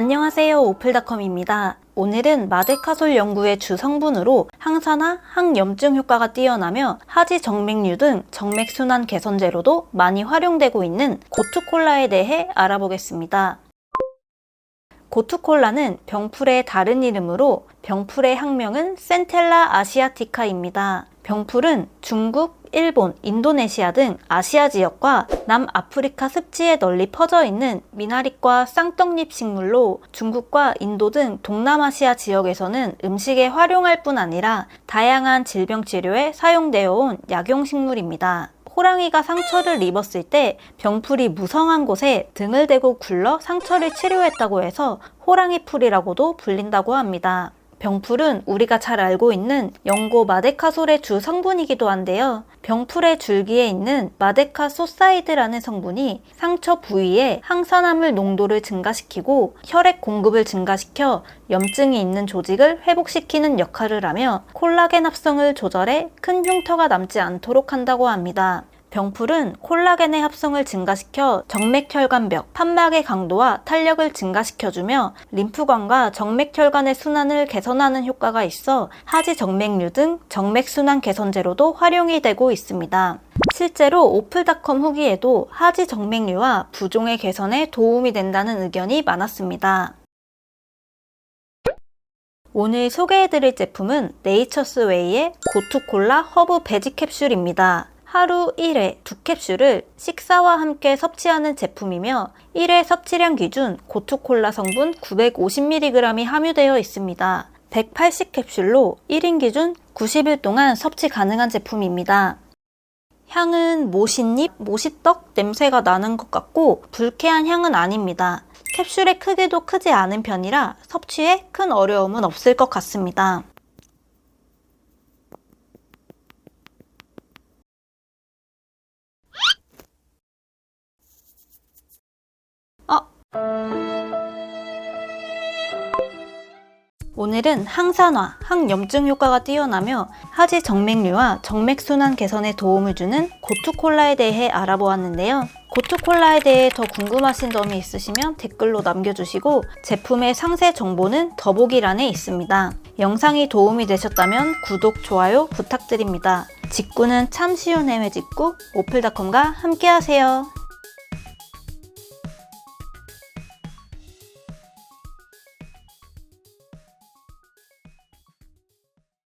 안녕하세요. 오플닷컴입니다. 오늘은 마데카솔 연구의 주 성분으로 항산화, 항염증 효과가 뛰어나며 하지 정맥류 등 정맥순환 개선제로도 많이 활용되고 있는 고투콜라에 대해 알아보겠습니다. 고투콜라는 병풀의 다른 이름으로 병풀의 학명은 센텔라 아시아티카입니다. 병풀은 중국, 일본, 인도네시아 등 아시아 지역과 남아프리카 습지에 널리 퍼져 있는 미나리과 쌍떡잎 식물로 중국과 인도 등 동남아시아 지역에서는 음식에 활용할 뿐 아니라 다양한 질병 치료에 사용되어 온 약용 식물입니다. 호랑이가 상처를 입었을 때 병풀이 무성한 곳에 등을 대고 굴러 상처를 치료했다고 해서 호랑이 풀이라고도 불린다고 합니다. 병풀은 우리가 잘 알고 있는 연고 마데카솔의 주 성분이기도 한데요. 병풀의 줄기에 있는 마데카소사이드라는 성분이 상처 부위에 항산화물 농도를 증가시키고 혈액 공급을 증가시켜 염증이 있는 조직을 회복시키는 역할을 하며 콜라겐 합성을 조절해 큰 흉터가 남지 않도록 한다고 합니다. 병풀은 콜라겐의 합성을 증가시켜 정맥혈관벽, 판막의 강도와 탄력을 증가시켜주며 림프관과 정맥혈관의 순환을 개선하는 효과가 있어 하지 정맥류 등 정맥순환 개선제로도 활용이 되고 있습니다. 실제로 오플닷컴 후기에도 하지 정맥류와 부종의 개선에 도움이 된다는 의견이 많았습니다. 오늘 소개해드릴 제품은 네이처스웨이의 고투콜라 허브 베지 캡슐입니다. 하루 1회 2캡슐을 식사와 함께 섭취하는 제품이며 1회 섭취량 기준 고투콜라 성분 950mg이 함유되어 있습니다. 180캡슐로 1인 기준 90일 동안 섭취 가능한 제품입니다. 향은 모신잎, 모시떡 냄새가 나는 것 같고 불쾌한 향은 아닙니다. 캡슐의 크기도 크지 않은 편이라 섭취에 큰 어려움은 없을 것 같습니다. 오늘은 항산화, 항염증 효과가 뛰어나며 하지 정맥류와 정맥순환 개선에 도움을 주는 고투콜라에 대해 알아보았는데요. 고투콜라에 대해 더 궁금하신 점이 있으시면 댓글로 남겨주시고 제품의 상세 정보는 더보기란에 있습니다. 영상이 도움이 되셨다면 구독, 좋아요 부탁드립니다. 직구는 참 쉬운 해외 직구 오플닷컴과 함께하세요.